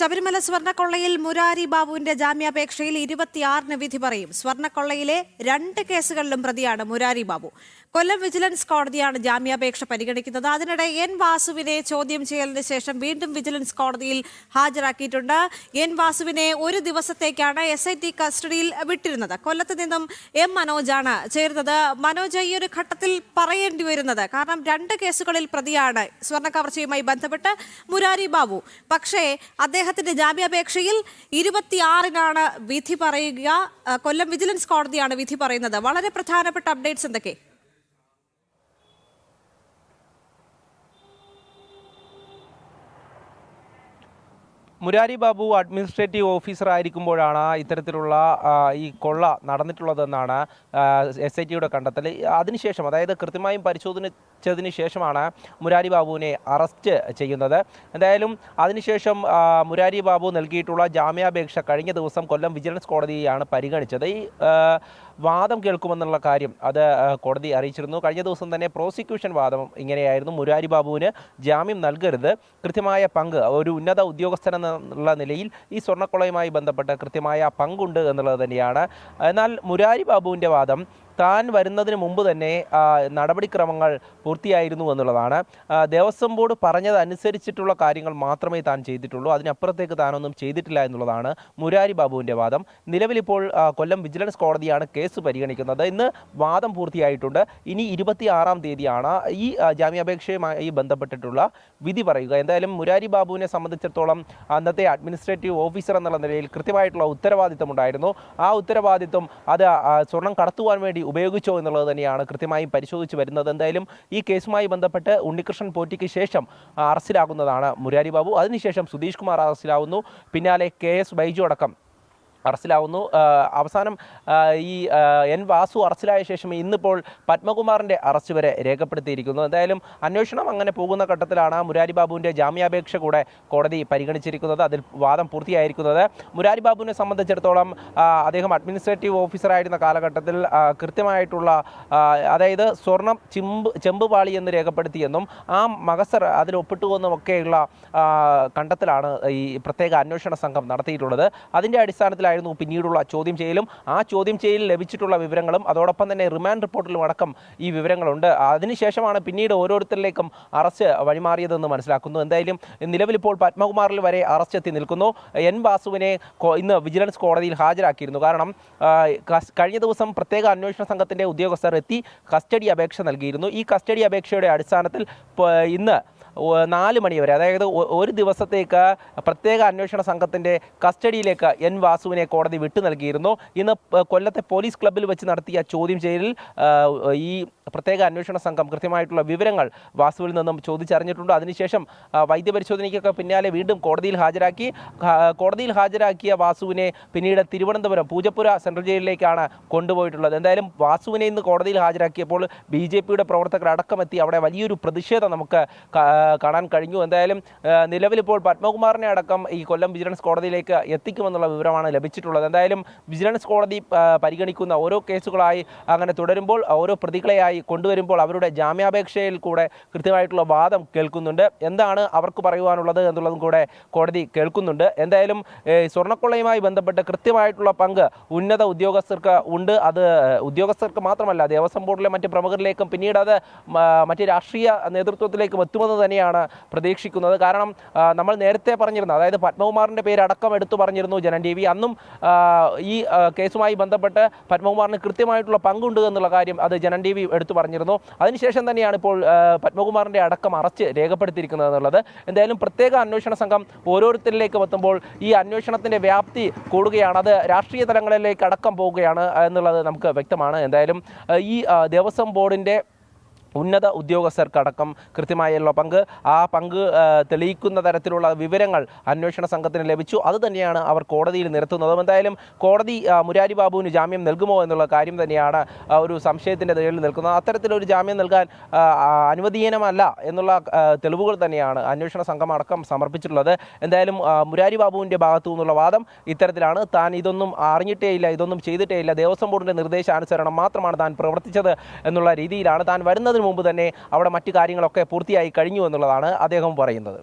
ശബരിമല സ്വർണക്കൊള്ളയിൽ മുരാരി ബാബുവിന്റെ ജാമ്യാപേക്ഷയിൽ ഇരുപത്തിയാറിന് വിധി പറയും. സ്വർണക്കൊള്ളയിലെ രണ്ട് കേസുകളിലും പ്രതിയാണ് മുരാരി ബാബു. കൊല്ലം വിജിലൻസ് കോടതിയാണ് ജാമ്യാപേക്ഷ പരിഗണിക്കുന്നത്. അതിനിടെ എൻ വാസുവിനെ ചോദ്യം ചെയ്യലിന് ശേഷം വീണ്ടും വിജിലൻസ് കോടതിയിൽ ഹാജരാക്കിയിട്ടുണ്ട്. എൻ വാസുവിനെ ഒരു ദിവസത്തേക്കാണ് എസ് ഐ ടി കസ്റ്റഡിയിൽ വിട്ടിരുന്നത്. കൊല്ലത്ത് നിന്നും എം മനോജാണ് ചേരുന്നത്. മനോജ് ഈ ഒരു ഘട്ടത്തിൽ പറയേണ്ടി വരുന്നത് കാരണം രണ്ട് കേസുകളിൽ പ്രതിയാണ് സ്വർണ കവർച്ചയുമായി ബന്ധപ്പെട്ട് മുരാരി ബാബു. പക്ഷേ അദ്ദേഹത്തിന്റെ ജാമ്യാപേക്ഷയിൽ ഇരുപത്തിയാറിനാണ് വിധി പറയുക. കൊല്ലം വിജിലൻസ് കോടതിയാണ് വിധി പറയുന്നത്. വളരെ പ്രധാനപ്പെട്ട അപ്ഡേറ്റ്സ് എന്തൊക്കെ? മുരാരി ബാബു അഡ്മിനിസ്ട്രേറ്റീവ് ഓഫീസർ ആയിരിക്കുമ്പോഴാണ് ഇത്തരത്തിലുള്ള ഈ കൊള്ള നടന്നിട്ടുള്ളതെന്നാണ് എസ് ഐ ടിയുടെ കണ്ടെത്തൽ. അതിനുശേഷം അതായത് കൃത്യമായും പരിശോധിച്ചതിന് ശേഷമാണ് മുരാരി ബാബുവിനെ അറസ്റ്റ് ചെയ്യുന്നത്. എന്തായാലും അതിനുശേഷം മുരാരി ബാബു നൽകിയിട്ടുള്ള ജാമ്യാപേക്ഷ കഴിഞ്ഞ ദിവസം കൊല്ലം വിജിലൻസ് കോടതിയാണ് പരിഗണിച്ചത്. ഈ വാദം കേൾക്കുമെന്നുള്ള കാര്യം അത് കോടതി അറിയിച്ചിരുന്നു. കഴിഞ്ഞ ദിവസം തന്നെ പ്രോസിക്യൂഷൻ വാദം ഇങ്ങനെയായിരുന്നു. മുരാരി ബാബുവിന് ജാമ്യം നൽകരുത്. കൃത്യമായ പങ്ക് ഒരു ഉന്നത ഉദ്യോഗസ്ഥൻ എന്നുള്ള നിലയിൽ ഈ സ്വർണക്കൊള്ളയുമായി ബന്ധപ്പെട്ട് കൃത്യമായ പങ്കുണ്ട് എന്നുള്ളത് തന്നെയാണ്. എന്നാൽ മുരാരി ബാബുവിന്റെ വാദം താൻ വരുന്നതിന് മുമ്പ് തന്നെ നടപടിക്രമങ്ങൾ പൂർത്തിയായിരുന്നു എന്നുള്ളതാണ്. ദേവസ്വം ബോർഡ് പറഞ്ഞത് അനുസരിച്ചിട്ടുള്ള കാര്യങ്ങൾ മാത്രമേ താൻ ചെയ്തിട്ടുള്ളൂ. അതിനപ്പുറത്തേക്ക് താനൊന്നും ചെയ്തിട്ടില്ല എന്നുള്ളതാണ് മുരാരി ബാബുവിന്റെ വാദം. നിലവിലിപ്പോൾ കൊല്ലം വിജിലൻസ് കോടതിയാണ് കേസ് പരിഗണിക്കുന്നത്. ഇന്ന് വാദം പൂർത്തിയായിട്ടുണ്ട്. ഇനി ഇരുപത്തിയാറാം തീയതിയാണ് ഈ ജാമ്യാപേക്ഷയുമായി ബന്ധപ്പെട്ടിട്ടുള്ള വിധി പറയുക. എന്തായാലും മുരാരി ബാബുവിനെ സംബന്ധിച്ചിടത്തോളം അന്നത്തെ അഡ്മിനിസ്ട്രേറ്റീവ് ഓഫീസർ എന്നുള്ള നിലയിൽ കൃത്യമായിട്ടുള്ള ഉത്തരവാദിത്തം ഉണ്ടായിരുന്നു ആ ഉത്തരവാദിത്വം അത് സ്വർണം കടത്തുവാൻ വേണ്ടി ഉപയോഗിച്ചോ എന്നുള്ളത് തന്നെയാണ് കൃത്യമായും പരിശോധിച്ച് വരുന്നത്. എന്തായാലും ഈ കേസുമായി ബന്ധപ്പെട്ട് ഉണ്ണികൃഷ്ണൻ പോറ്റിക്ക് ശേഷം അറസ്റ്റിലാകുന്നതാണ് മുരാരി ബാബു അതിനുശേഷം സുധീഷ് കുമാർ അറസ്റ്റിലാവുന്നു. പിന്നാലെ കെ എസ് ബൈജു അടക്കം അറസ്റ്റിലാവുന്നു. അവസാനം ഈ എൻ വാസു അറസ്റ്റിലായ ശേഷം ഇന്നിപ്പോൾ പത്മകുമാറിന്റെ അറസ്റ്റ് വരെ രേഖപ്പെടുത്തിയിരിക്കുന്നു. എന്തായാലും അന്വേഷണം അങ്ങനെ പോകുന്ന ഘട്ടത്തിലാണ് മുരാരി ബാബുവിന്റെ ജാമ്യാപേക്ഷ കൂടെ കോടതി പരിഗണിച്ചിരിക്കുന്നത്. അതിൽ വാദം പൂർത്തിയായിരിക്കുന്നത്. മുരാരി ബാബുവിനെ സംബന്ധിച്ചിടത്തോളം അദ്ദേഹം അഡ്മിനിസ്ട്രേറ്റീവ് ഓഫീസറായിരുന്ന കാലഘട്ടത്തിൽ കൃത്യമായിട്ടുള്ള അതായത് സ്വർണം ചിമ്പ് ചെമ്പ് ചെമ്പുപാളി എന്ന് രേഖപ്പെടുത്തിയെന്നും ആ മകസർ അതിൽ ഒപ്പിട്ടുവെന്നും ഒക്കെയുള്ള കണ്ടെത്തലാണ് ഈ പ്രത്യേക അന്വേഷണ സംഘം നടത്തിയിട്ടുള്ളത്. അതിന്റെ അടിസ്ഥാനത്തിലായിരുന്നു പിന്നീടുള്ള ചോദ്യം ചെയ്യലും ആ ചോദ്യം ചെയ്യലിൽ ലഭിച്ചിട്ടുള്ള വിവരങ്ങളും അതോടൊപ്പം തന്നെ റിമാൻഡ് റിപ്പോർട്ടിലും അടക്കം ഈ വിവരങ്ങളുണ്ട്. അതിനുശേഷമാണ് പിന്നീട് ഓരോരുത്തരിലേക്കും അറസ്റ്റ് വഴിമാറിയതെന്ന് മനസ്സിലാക്കുന്നു. എന്തായാലും നിലവിലിപ്പോൾ പത്മകുമാറിൽ വരെ അറസ്റ്റ് എത്തി നിൽക്കുന്നു. എൻ ബാസുവിനെ ഇന്ന് വിജിലൻസ് കോടതിയിൽ ഹാജരാക്കിയിരുന്നു. കാരണം കഴിഞ്ഞ ദിവസം പ്രത്യേക അന്വേഷണ സംഘത്തിന്റെ ഉദ്യോഗസ്ഥർ എത്തി കസ്റ്റഡി അപേക്ഷ നൽകിയിരുന്നു. ഈ കസ്റ്റഡി അപേക്ഷയുടെ അടിസ്ഥാനത്തിൽ ഇന്ന് നാല് മണി വരെ അതായത് ഒരു ദിവസത്തേക്ക് പ്രത്യേക അന്വേഷണ സംഘത്തിന്റെ കസ്റ്റഡിയിലേക്ക് എൻ വാസുവിനെ കോടതി വിട്ടു നൽകിയിരുന്നു. ഇന്ന് കൊല്ലത്തെ പോലീസ് ക്ലബ്ബിൽ വെച്ച് നടത്തിയ ചോദ്യം ചെയ്യലിൽ ഈ പ്രത്യേക അന്വേഷണ സംഘം കൃത്യമായിട്ടുള്ള വിവരങ്ങൾ വാസുവിൽ നിന്നും ചോദിച്ചറിഞ്ഞിട്ടുണ്ട്. അതിനുശേഷം വൈദ്യപരിശോധനയ്ക്കൊക്കെ പിന്നാലെ വീണ്ടും കോടതിയിൽ ഹാജരാക്കി കോടതിയിൽ ഹാജരാക്കിയ വാസുവിനെ പിന്നീട് തിരുവനന്തപുരം പൂജപ്പുര സെൻട്രൽ ജയിലിലേക്കാണ് കൊണ്ടുപോയിട്ടുള്ളത്. എന്തായാലും വാസുവിനെ ഇന്ന് കോടതിയിൽ ഹാജരാക്കിയപ്പോൾ ബി ജെ പിയുടെ പ്രവർത്തകർ അടക്കമെത്തി അവിടെ വലിയൊരു പ്രതിഷേധം നമുക്ക് കാണാൻ കഴിഞ്ഞു. എന്തായാലും നിലവിലിപ്പോൾ പത്മകുമാറിനെ അടക്കം ഈ കൊല്ലം വിജിലൻസ് കോടതിയിലേക്ക് എത്തിക്കുമെന്നുള്ള വിവരമാണ് ലഭിച്ചിട്ടുള്ളത്. എന്തായാലും വിജിലൻസ് കോടതി പരിഗണിക്കുന്ന ഓരോ കേസുകളായി അങ്ങനെ തുടരുമ്പോൾ ഓരോ പ്രതികളെയായി കൊണ്ടുവരുമ്പോൾ അവരുടെ ജാമ്യാപേക്ഷയിൽ കൂടെ കൃത്യമായിട്ടുള്ള വാദം കേൾക്കുന്നുണ്ട്. എന്താണ് അവർക്ക് പറയുവാനുള്ളത് എന്നുള്ളതും കൂടെ കോടതി കേൾക്കുന്നുണ്ട്. എന്തായാലും സ്വർണക്കൊള്ളയുമായി ബന്ധപ്പെട്ട് കൃത്യമായിട്ടുള്ള പങ്ക് ഉന്നത ഉദ്യോഗസ്ഥർക്ക് ഉണ്ട്. അത് ഉദ്യോഗസ്ഥർക്ക് മാത്രമല്ല ദേവസ്വം ബോർഡിലെ മറ്റ് പ്രമുഖരിലേക്കും പിന്നീട് അത് മറ്റ് രാഷ്ട്രീയ നേതൃത്വത്തിലേക്കും എത്തുമെന്ന് തന്നെയാണ് പ്രതീക്ഷിക്കുന്നത്. കാരണം നമ്മൾ നേരത്തെ പറഞ്ഞിരുന്നു അതായത് പത്മകുമാറിന്റെ പേരടക്കം എടുത്തു പറഞ്ഞിരുന്നു ജനൻ ടി വി. അന്നും ഈ കേസുമായി ബന്ധപ്പെട്ട് പത്മകുമാറിന് കൃത്യമായിട്ടുള്ള പങ്കുണ്ട് എന്നുള്ള കാര്യം അത് ജനൻ ടി വി എടുത്തു പറഞ്ഞിരുന്നു. അതിനുശേഷം തന്നെയാണ് ഇപ്പോൾ പത്മകുമാറിന്റെ അടക്കം അറസ്റ്റ് രേഖപ്പെടുത്തിയിരിക്കുന്നത് എന്നുള്ളത്. എന്തായാലും പ്രത്യേക അന്വേഷണ സംഘം ഓരോരുത്തരിലേക്കും എത്തുമ്പോൾ ഈ അന്വേഷണത്തിന്റെ വ്യാപ്തി കൂടുകയാണ്. അത് രാഷ്ട്രീയ തലങ്ങളിലേക്ക് അടക്കം പോവുകയാണ് എന്നുള്ളത് നമുക്ക് വ്യക്തമാണ്. എന്തായാലും ഈ ദേവസ്വം ബോർഡിന്റെ ഉന്നത ഉദ്യോഗസ്ഥർക്കടക്കം കൃത്യമായുള്ള പങ്ക്. ആ പങ്ക് തെളിയിക്കുന്ന തരത്തിലുള്ള വിവരങ്ങൾ അന്വേഷണ സംഘത്തിന് ലഭിച്ചു. അതുതന്നെയാണ് അവർ കോടതിയിൽ നിരത്തുന്നതും. എന്തായാലും കോടതി മുരാരി ബാബുവിന് ജാമ്യം നൽകുമോ എന്നുള്ള കാര്യം തന്നെയാണ് ഒരു സംശയത്തിന്റെ നിഴലിൽ നിൽക്കുന്നത്. അത്തരത്തിലൊരു ജാമ്യം നൽകാൻ അനുവദീയനമല്ല എന്നുള്ള തെളിവുകൾ തന്നെയാണ് അന്വേഷണ സംഘം അടക്കം സമർപ്പിച്ചിട്ടുള്ളത്. എന്തായാലും മുരാരി ബാബുവിന്റെ ഭാഗത്തു നിന്നുള്ള വാദം ഇത്തരത്തിലാണ്. താൻ ഇതൊന്നും അറിഞ്ഞിട്ടേ ഇല്ല ഇതൊന്നും ചെയ്തിട്ടേ ഇല്ല ദേവസ്വം ബോർഡിന്റെ നിർദ്ദേശാനുസരണം മാത്രമാണ് താൻ പ്രവർത്തിച്ചത് എന്നുള്ള രീതിയിലാണ് താൻ മുമ്പ് തന്നെ അവിടെ മറ്റു കാര്യങ്ങളൊക്കെ പൂർത്തിയായി കഴിഞ്ഞു എന്നുള്ളതാണ് അദ്ദേഹം പറയുന്നത്.